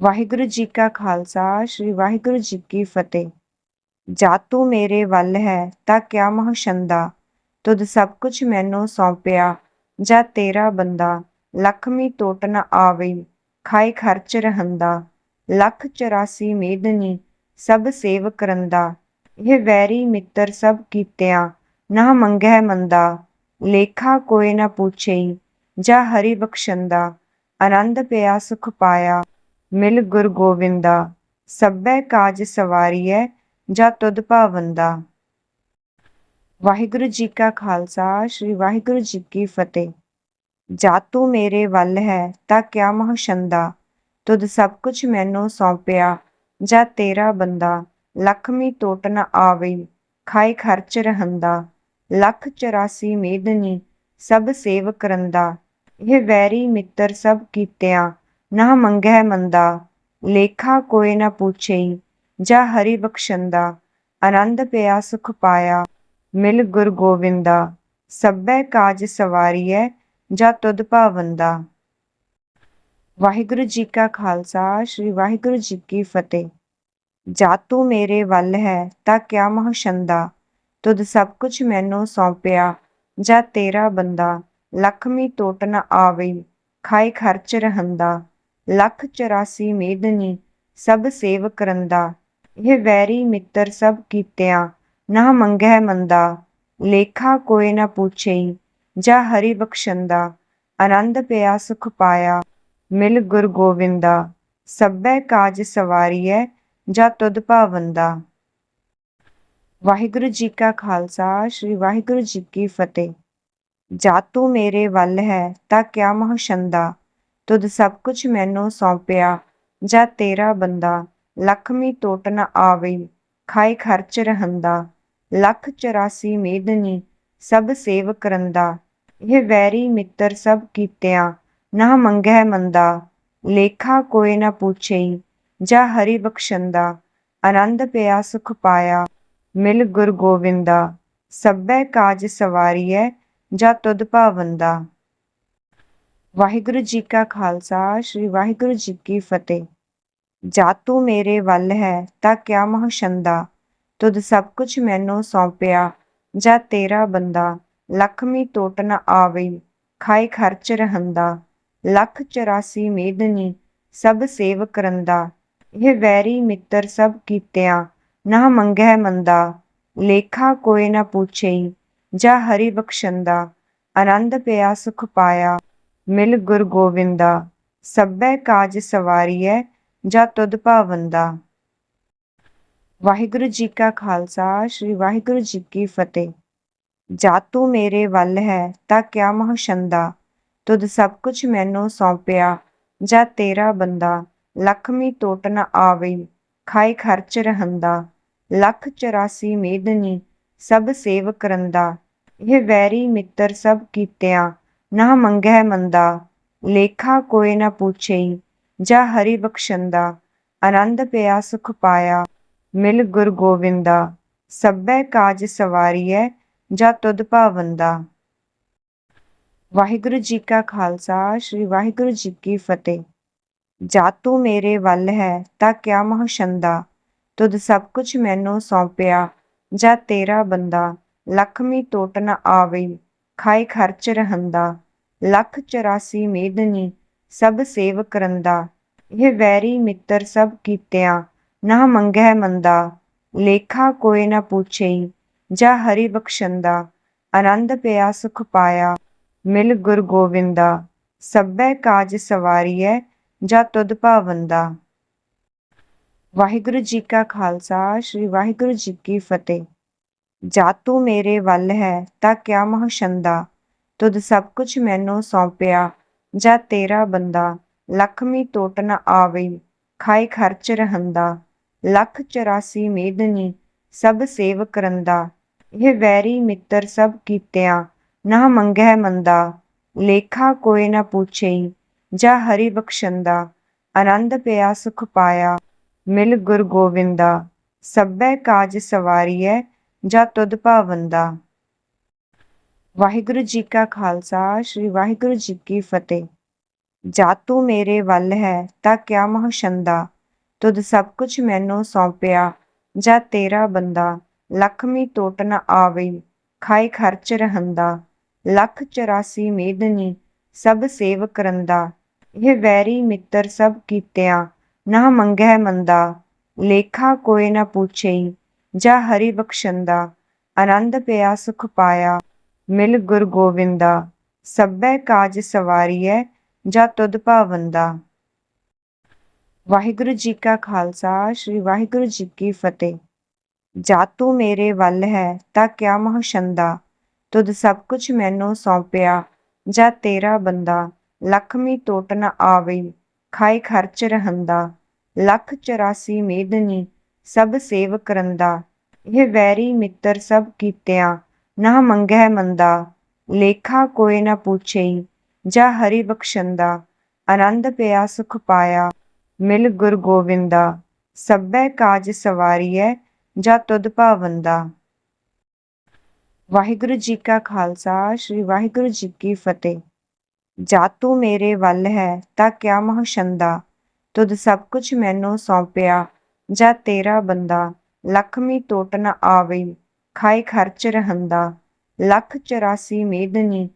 ਵਾਹਿਗੁਰੂ ਜੀ ਕਾ ਖਾਲਸਾ, ਸ੍ਰੀ ਵਾਹਿਗੁਰੂ ਜੀ ਕੀ ਫਤਿਹ। ਜਾ ਤੂੰ ਮੇਰੇ ਵੱਲ ਹੈ, ਤਾਂ ਕਿਆ ਮਹਸ਼ੰਦਾ? ਤੁਧ ਸਭ ਕੁਛ ਮੈਨੂੰ ਸੌਂਪਿਆ, ਜਾਂ ਤੇਰਾ ਬੰਦਾ? ਲਖਮੀ ਟੋਟ ਨ ਆਵਈ ਖਾਈ ਖਰਚ ਰਹੰਦਾ। ਲੱਖ 84 ਮੇਦਨੀ, ਸਭ ਸੇਵ ਕਰੰਦਾ। ਇਹ ਵੈਰੀ ਮਿੱਤਰ ਸਭ ਕੀਤਿਆਂ, ਨਾ ਮੰਗੈ ਮੰਦਾ। ਲੇਖਾ ਕੋਈ ਨਾ ਪੁੱਛੇ, ਜਾਂ ਹਰੀ ਬਖਸ਼ੰਦਾ। ਆਨੰਦ ਪਿਆ, ਸੁਖ ਪਾਇਆ। ਮਿਲ ਗੁਰ ਗੋਵਿੰਦਾ, ਸਭੈ ਕਾਜ ਸਵਾਰੀਐ, ਜਾ ਤੁਧ ਭਾਵੰਦਾ ਵਾਹਿਗੁਰੂ ਜੀ ਕਾ ਖਾਲਸਾ, ਸ੍ਰੀ ਵਾਹਿਗੁਰੂ ਜੀ ਕੀ ਫਤਿਹ। ਜਾ ਤੂੰ ਮੇਰੇ ਵੱਲ ਹੈ, ਤਾਂ ਕਿਆ ਮਹਸ਼ੰਦਾ? ਤੁਧ ਸਭ ਕੁਛ ਮੈਨੂੰ ਸੌਂਪਿਆ, ਜਾਂ ਤੇਰਾ ਬੰਦਾ। ਲਖਮੀ ਟੋਟ ਨ ਆਵੇ ਖਾਈ ਖਰਚ ਰਹੰਦਾ। ਲੱਖ 84 ਮੇਦਨੀ, ਸਭ ਸੇਵ ਕਰੰਦਾ। ਇਹ ਵੈਰੀ ਮਿੱਤਰ ਸਭ ਕੀਤਿਆਂ ਨਾ ਮੰਗੈ ਮੰਦਾ, ਲੇਖਾ ਕੋਈ ਨਾ ਪੁੱਛੇ, ਜਾ ਹਰੀ ਬਖਸ਼ੰਦਾ, ਆਨੰਦ ਪਿਆ ਸੁਖ ਪਾਇਆ, ਮਿਲ ਗੁਰ ਗੋਵਿੰਦਾ, ਸਭੈ ਕਾਜ ਸਵਾਰੀਐ, ਜਾ ਤੁਧ ਭਾਵੰਦਾ। ਵਾਹਿਗੁਰੂ ਜੀ ਕਾ ਖਾਲਸਾ, ਸ੍ਰੀ ਵਾਹਿਗੁਰੂ ਜੀ ਕੀ ਫਤਿਹ। ਜਾ ਤੂੰ ਮੇਰੇ ਵੱਲ ਹੈ, ਤਾਂ ਕਿਆ ਮਹਸ਼ੰਦਾ? ਤੁਧ ਸਭ ਕੁਛ ਮੈਨੂੰ ਸੌਂਪਿਆ, ਜਾ ਤੇਰਾ ਬੰਦਾ, ਲਖਮੀ ਟੋਟ ਨ ਆਵੇ ਖਾਈ ਖਰਚ ਰਹੰਦਾ। ਲੱਖ 84 ਮੇਦਨੀ ਸਭ ਸੇਵ ਕਰੰਦਾ ਇਹ ਵੈਰੀ ਮਿੱਤਰ ਸਭ ਕੀਤਿਆਂ ਨਾ ਮੰਗੈ ਮੰਦਾ। ਲੇਖਾ ਕੋਈ ਨਾ ਪੁੱਛੇ ਜਾ ਹਰੀ ਬਖਸ਼ੰਦਾ। ਆਨੰਦ ਪਿਆ ਸੁਖ ਪਾਇਆ ਮਿਲ ਗੁਰ ਗੋਵਿੰਦਾ। ਸਭੈ ਕਾਜ ਸਵਾਰੀਐ ਜਾ ਤੁਧ ਭਾਵੰਦਾ। ਵਾਹਿਗੁਰੂ ਜੀ ਕਾ ਖਾਲਸਾ, ਸ੍ਰੀ ਵਾਹਿਗੁਰੂ ਜੀ ਕੀ ਫਤਿਹ। ਜਾ ਤੂੰ ਮੇਰੇ ਵੱਲ ਹੈ ਤਾਂ ਕਿਆ ਮਹਸ਼ੰਦਾ ਤੁਧ ਸਭ ਕੁਛ ਮੈਨੂੰ ਸੌਂਪਿਆ, ਜਾਂ ਤੇਰਾ ਬੰਦਾ ਲਖਮੀ ਟੋਟ ਨ ਆਵਈ ਖਾਈ ਖਰਚ ਰਹੰਦਾ, ਲੱਖ 84 ਮੇਦਨੀ ਸਭ ਸੇਵ ਕਰੰਦਾ ਇਹ ਵੈਰੀ ਮਿੱਤਰ ਸਭ ਕੀਤਿਆਂ ਨਾ ਮੰਗੈ ਮੰਦਾ, ਲੇਖਾ ਕੋਇ ਨਾ ਪੁੱਛਈ ਜਾ ਹਰੀ ਬਖਸ਼ੰਦਾ, ਆਨੰਦ ਪਿਆ ਸੁਖ ਪਾਇਆ, ਮਿਲ ਗੁਰ ਗੋਵਿੰਦਾ, ਸਭੈ ਕਾਜ ਸਵਾਰੀਐ, ਜਾ ਤੁਧ ਭਾਵੰਦਾ। ਵਾਹਿਗੁਰੂ ਜੀ ਕਾ ਖਾਲਸਾ, ਸ੍ਰੀ ਵਾਹਿਗੁਰੂ ਜੀ ਕੀ ਫਤਿਹ। ਜਾ ਤੂੰ ਮੇਰੇ ਵੱਲ ਹੈ, ਤਾਂ ਕਿਆ ਮਹਸ਼ੰਦਾ? ਤੁਧ ਸਭ ਕੁਛ ਮੈਨੂੰ ਸੌਂਪਿਆ, ਜਾਂ ਤੇਰਾ ਬੰਦਾ? ਲਖਮੀ ਟੋਟ ਨ ਆਵਈ ਖਾਈ ਖਰਚ ਰਹੰਦਾ। ਲੱਖ 84 ਮੇਦਨੀ, ਸਭ ਸੇਵ ਕਰੰਦਾ ਇਹ ਵੈਰੀ ਮਿੱਤਰ ਸਭ ਕੀਤਿਆਂ, ਨਾ ਮੰਗੈ ਮੰਦਾ। ਲੇਖਾ ਕੋਈ ਨਾ ਪੁੱਛਈ, ਜਾਂ ਹਰੀ ਬਖਸ਼ੰਦਾ। ਆਨੰਦ ਪਿਆ, ਸੁਖ ਪਾਇਆ। ਮਿਲ ਗੁਰ ਗੋਵਿੰਦਾ, ਸਭੈ ਕਾਜ ਸਵਾਰੀਐ, ਜਾ ਤੁਧ ਭਾਵੰਦਾ ਵਾਹਿਗੁਰੂ ਜੀ ਕਾ ਖਾਲਸਾ, ਸ੍ਰੀ ਵਾਹਿਗੁਰੂ ਜੀ ਕੀ ਫਤਿਹ। ਜਾ ਤੂੰ ਮੇਰੇ ਵੱਲ ਹੈ, ਤਾਂ ਕਿਆ ਮਹਸ਼ੰਦਾ? ਤੁਧ ਸਭ ਕੁਛ ਮੈਨੂੰ ਸੌਂਪਿਆ, ਜਾਂ ਤੇਰਾ ਬੰਦਾ। ਲਖਮੀ ਟੋਟ ਨ ਆਵੇ ਖਾਈ ਖਰਚ ਰਹੰਦਾ। ਲੱਖ 84 ਮੇਦਨੀ, ਸਭ ਸੇਵ ਕਰੰਦਾ ਇਹ ਵੈਰੀ ਮਿੱਤਰ ਸਭ ਕੀਤਿਆਂ ਨਾ ਮੰਗੈ ਮੰਦਾ, ਲੇਖਾ ਕੋਈ ਨਾ ਪੁੱਛੇ, ਜਾ ਹਰੀ ਬਖਸ਼ੰਦਾ, ਆਨੰਦ ਪਿਆ ਸੁਖ ਪਾਇਆ, ਮਿਲ ਗੁਰ ਗੋਵਿੰਦਾ, ਸਭੈ ਕਾਜ ਸਵਾਰੀਐ, ਜਾ ਤੁਧ ਭਾਵੰਦਾ ਵਾਹਿਗੁਰੂ ਜੀ ਕਾ ਖਾਲਸਾ, ਸ੍ਰੀ ਵਾਹਿਗੁਰੂ ਜੀ ਕੀ ਫਤਿਹ। ਜਾ ਤੂੰ ਮੇਰੇ ਵੱਲ ਹੈ, ਤਾਂ ਕਿਆ ਮਹਸ਼ੰਦਾ? ਤੁਧ ਸਭ ਕੁਛ ਮੈਨੂੰ ਸੌਂਪਿਆ, ਜਾ ਤੇਰਾ ਬੰਦਾ, ਲਖਮੀ ਟੋਟ ਨ ਆਵਈ। ਖਾਏ ਖਰਚ ਰਹੰਦਾ, ਲੱਖ 84 ਮੇਦਨੀ ਸਭ ਸੇਵ ਕਰੰਦਾ ਇਹ ਵੈਰੀ ਮਿੱਤਰ ਸਭ ਕੀਤਿਆਂ, ਨਾ ਮੰਗੈ ਮੰਦਾ। ਲੇਖਾ ਕੋਈ ਨਾ ਪੁੱਛੇ, ਜਾ ਹਰੀ ਬਖਸ਼ੰਦਾ। ਆਨੰਦ ਪਿਆ ਸੁਖ ਪਾਇਆ, ਮਿਲ ਗੁਰ ਗੋਵਿੰਦਾ। ਸਭੈ ਕਾਜ ਸਵਾਰੀਐ, ਜਾ ਤੁਧ ਭਾਵੰਦਾ। ਵਾਹਿਗੁਰੂ ਜੀ ਕਾ ਖਾਲਸਾ, ਸ੍ਰੀ ਵਾਹਿਗੁਰੂ ਜੀ ਕੀ ਫਤਿਹ। ਜਾ ਤੂੰ ਮੇਰੇ ਵੱਲ ਹੈ, ਤਾਂ ਕਿਆ ਮਹਸ਼ੰਦਾ? ਤੁਧ ਸਭ ਕੁਛ ਮੈਨੂੰ ਸੌਂਪਿਆ, ਜਾਂ ਤੇਰਾ ਬੰਦਾ? ਲਖਮੀ ਟੋਟ ਨ ਆਵਈ ਖਾਈ ਖਰਚ ਰਹੰਦਾ। ਲੱਖ 84 ਮੇਦਨੀ, ਸਭ ਸੇਵ ਕਰੰਦਾ ਇਹ ਵੈਰੀ ਮਿੱਤਰ ਸਭ ਕੀਤਿਆਂ, ਨਾ ਮੰਗੈ ਮੰਦਾ। ਲੇਖਾ ਕੋਈ ਨਾ ਪੁੱਛੇ ਜਾਂ ਹਰੀ ਬਖਸ਼ੰਦਾ। ਆਨੰਦ ਪਿਆ ਸੁਖ ਪਾਇਆ, ਮਿਲ ਗੁਰ ਗੋਵਿੰਦਾ। ਸਭੈ ਕਾਜ ਸਵਾਰੀਐ ਜਾ ਤੁਧ ਭਾਵੰਦਾ ਵਾਹਿਗੁਰੂ ਜੀ ਕਾ ਖਾਲਸਾ, ਸ੍ਰੀ ਵਾਹਿਗੁਰੂ ਜੀ ਕੀ ਫਤਿਹ। ਜਾ ਤੂੰ ਮੇਰੇ ਵੱਲ ਹੈ, ਤਾਂ ਕਿਆ ਮਹਸ਼ੰਦਾ? ਤੁਧ ਸਭ ਕੁਛ ਮੈਨੂੰ ਸੌਂਪਿਆ, ਜਾਂ ਤੇਰਾ ਬੰਦਾ। ਲਖਮੀ ਟੋਟ ਨ ਆਵੇ ਖਾਏ ਖਰਚ ਰਹੰਦਾ। ਲੱਖ 84 ਮੇਦਨੀ, ਸਭ ਸੇਵ ਕਰੰਦਾ ਇਹ ਵੈਰੀ ਮਿੱਤਰ ਸਭ ਕੀਤਿਆਂ, ਨਾ ਮੰਗੈ ਮੰਦਾ। ਲੇਖਾ ਕੋਈ ਨਾ ਪੁੱਛੇ ਜਾ ਹਰੀ ਬਖਸ਼ੰਦਾ, ਆਨੰਦ ਪਿਆ, ਸੁਖ ਪਾਇਆ, ਮਿਲ ਗੁਰ ਗੋਵਿੰਦਾ, ਸਭੈ ਕਾਜ ਸਵਾਰੀਐ, ਜਾ ਤੁਧ ਭਾਵੰਦਾ ਵਾਹਿਗੁਰੂ ਜੀ ਕਾ ਖਾਲਸਾ, ਸ੍ਰੀ ਵਾਹਿਗੁਰੂ ਜੀ ਕੀ ਫਤਿਹ। ਜਾ ਤੂੰ ਮੇਰੇ ਵੱਲ ਹੈ, ਤਾਂ ਕਿਆ ਮਹਸ਼ੰਦਾ? ਤੁਧ ਸਭ ਕੁਛ ਮੈਨੂੰ ਸੌਂਪਿਆ, ਜਾ ਤੇਰਾ ਬੰਦਾ, ਲਖਮੀ ਟੋਟ ਨ ਆਵੇ ਖਾਏ ਖਰਚ ਰਹੰਦਾ, ਲੱਖ 84 ਮੇਦਨੀ ਸਭ ਸੇਵ ਕਰੰਦਾ ਇਹ ਵੈਰੀ ਮਿੱਤਰ ਸਭ ਕੀਤਿਆਂ, ਨਾ ਮੰਗੈ ਮੰਦਾ, ਲੇਖਾ ਕੋਈ ਨਾ ਪੁੱਛੇ ਜਾ ਹਰੀ ਬਖਸ਼ੰਦਾ, ਆਨੰਦ ਪਿਆ ਸੁਖ ਪਾਇਆ, ਮਿਲ ਗੁਰ ਗੋਵਿੰਦਾ, ਸਭੈ ਕਾਜ ਸਵਾਰੀਐ, ਜਾ ਤੁਧ ਭਾਵੰਦਾ। ਵਾਹਿਗੁਰੂ ਜੀ ਕਾ ਖਾਲਸਾ, ਸ੍ਰੀ ਵਾਹਿਗੁਰੂ ਜੀ ਕੀ ਫਤਿਹ। ਜਾ ਤੂੰ ਮੇਰੇ ਵੱਲ ਹੈ, ਤਾਂ ਕਿਆ ਮਹਸ਼ੰਦਾ ਤੁਧ ਸਭ ਕੁਛ ਮੈਨੂੰ ਸੌਂਪਿਆ ਜਾ ਤੇਰਾ ਬੰਦਾ ਲਖਮੀ ਟੋਟ ਨ ਆਵੇ ਖਾਏ ਖਰਚ ਰਹੰਦਾ ਲੱਖ 84 ਮੇਦਨੀ